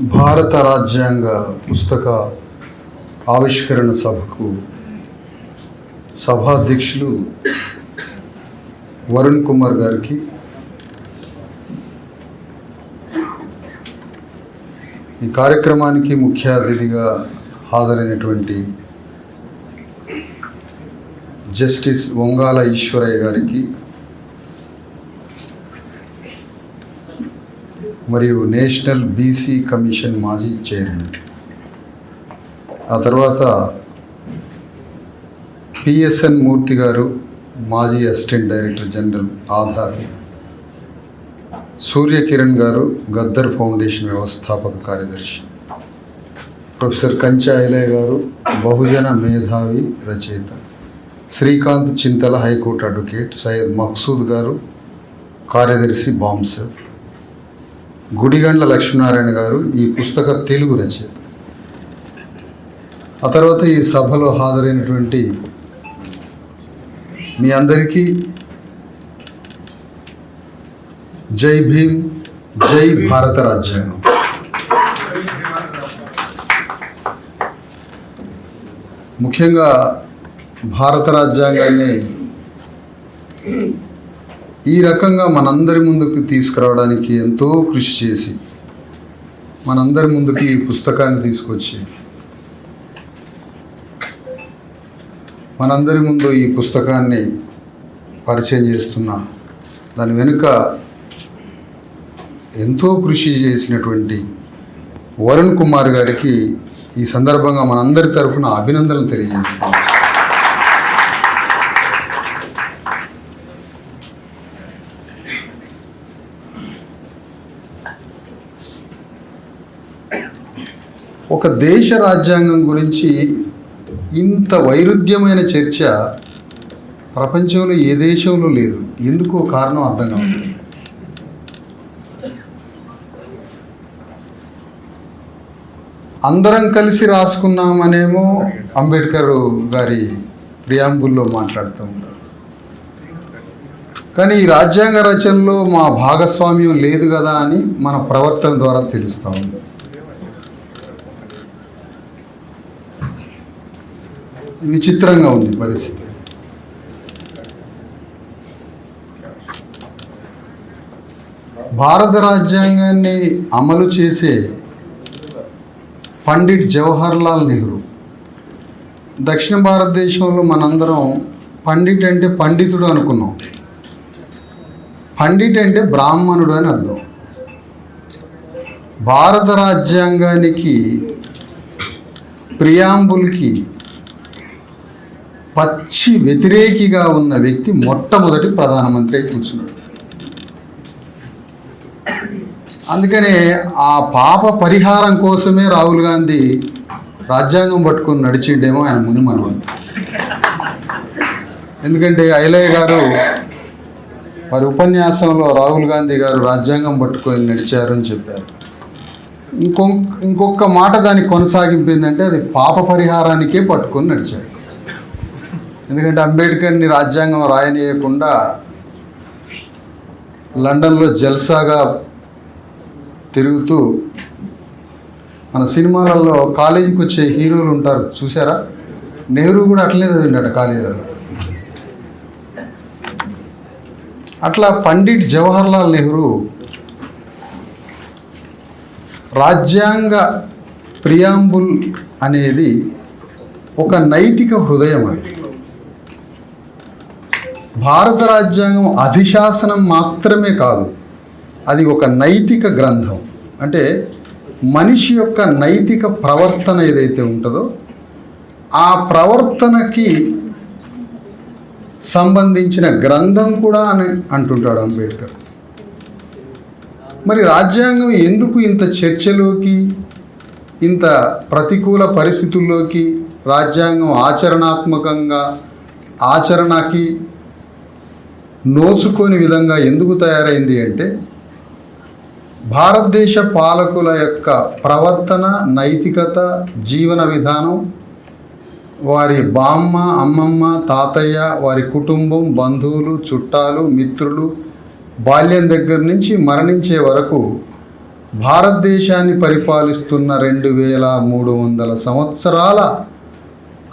భారత రాజ్యాంగ పుస్తక ఆవిష్కరణ సభకు సభాధ్యక్షులు వరుణ్ కుమార్ గారికి ఈ కార్యక్రమానికి ముఖ్య అతిథిగా హాజరైనటువంటి జస్టిస్ వంగాల ఈశ్వరయ్య గారికి మరియు నేషనల్ బీసీ కమిషన్ మాజీ చైర్మన్. ఆ తర్వాత పిఎస్ఎన్ మూర్తి గారు మాజీ assistant director general Aadhaar. Suryakiran గారు గద్దర్ ఫౌండేషన్ వ్యవస్థాపక కార్యదర్శి. ప్రొఫెసర్ కంచా గారు బహుజన మేధావి రచయిత. Srikanth Chintala high court advocate Syed Maqsood గారు కార్యదర్శి బాంసెఫ్ గుడిగండ్ల లక్ష్మీనారాయణ గారు ఈ పుస్తక తెలుగు రచయిత. ఆ తర్వాత ఈ సభలో హాజరైనటువంటి మీ అందరికీ జై భీమ్ జై భారత రాజ్యాంగం. ముఖ్యంగా భారత రాజ్యాంగాన్ని ఈ రకంగా మనందరి ముందుకు తీసుకురావడానికి ఎంతో కృషి చేసి మనందరి ముందుకి ఈ పుస్తకాన్ని తీసుకొచ్చి మనందరి ముందు ఈ పుస్తకాన్ని పరిచయం చేస్తున్న దాని వెనుక ఎంతో కృషి చేసినటువంటి వరుణ్ కుమార్ గారికి ఈ సందర్భంగా మనందరి తరఫున అభినందనలు తెలియజేస్తున్నాం ఒక దేశ రాజ్యాంగం గురించి ఇంత వైరుధ్యమైన చర్చ ప్రపంచంలో ఏ దేశంలో లేదు. ఎందుకో కారణం అర్థం కావట్లేదు. అందరం కలిసి రాసుకున్నామనేమో అంబేద్కర్ గారి ప్రియాంబుల్లో మాట్లాడుతూ ఉంటారు. కానీ ఈ రాజ్యాంగ రచనలో మా భాగస్వామ్యం లేదు కదా అని మన ప్రవర్తన ద్వారా తెలుస్తూ ఉంది. విచిత్రంగా ఉంది పరిస్థితి. భారత రాజ్యాంగాన్ని అమలు చేసే పండిట్ జవహర్లాల్ నెహ్రూ. దక్షిణ భారతదేశంలో మనందరం పండిట్ అంటే పండితుడు అనుకున్నాం. పండిట్ అంటే బ్రాహ్మణుడు అని అర్థం. భారత రాజ్యాంగానికి ప్రియాంబుల్కి పచ్చి వ్యతిరేకిగా ఉన్న వ్యక్తి మొట్టమొదటి ప్రధానమంత్రి అయి కూర్చున్నాడు. అందుకనే ఆ పాప పరిహారం కోసమే రాహుల్ గాంధీ రాజ్యాంగం పట్టుకొని నడిచిండేమో ఆయన ముని మనవడు. ఎందుకంటే ఐలయ్య గారు వారి ఉపన్యాసంలో రాహుల్ గాంధీ గారు రాజ్యాంగం పట్టుకొని నడిచారని చెప్పారు. ఇంకొక ఇంకొక మాట దానికి కొనసాగింపు ఏంటంటే అది పాప పరిహారానికే పట్టుకొని నడిచాడు. ఎందుకంటే అంబేద్కర్ని రాజ్యాంగం రాయనీయకుండా లండన్లో జల్సాగా తిరుగుతూ మన సినిమాలలో కాలేజీకి వచ్చే హీరోలు ఉంటారు. చూసారా నెహ్రూ కూడా అట్లనే చదివిండట కాలేజీలో. అట్లా పండిట్ జవహర్లాల్ నెహ్రూ రాజ్యాంగ ప్రియాంబుల్ అనేది ఒక నైతిక హృదయం అది. భారత రాజ్యాంగం అధిశాసనం మాత్రమే కాదు అది ఒక నైతిక గ్రంథం. అంటే మనిషి యొక్క నైతిక ప్రవర్తన ఏదైతే ఉంటుందో ఆ ప్రవర్తనకి సంబంధించిన గ్రంథం కూడా అని అంటుంటాడు అంబేద్కర్. మరి రాజ్యాంగం ఎందుకు ఇంత చర్చలోకి ఇంత ప్రతికూల పరిస్థితుల్లోకి రాజ్యాంగం ఆచరణాత్మకంగా ఆచరణకి నోచుకోని విధంగా ఎందుకు తయారైంది అంటే భారతదేశ పాలకుల యొక్క ప్రవర్తన నైతికత జీవన విధానం వారి బామ్మ అమ్మమ్మ తాతయ్య వారి కుటుంబం బంధువులు చుట్టాలు మిత్రులు బాల్యం దగ్గర నుంచి మరణించే వరకు భారతదేశాన్ని పరిపాలిస్తున్న రెండు వేల మూడు వందల సంవత్సరాల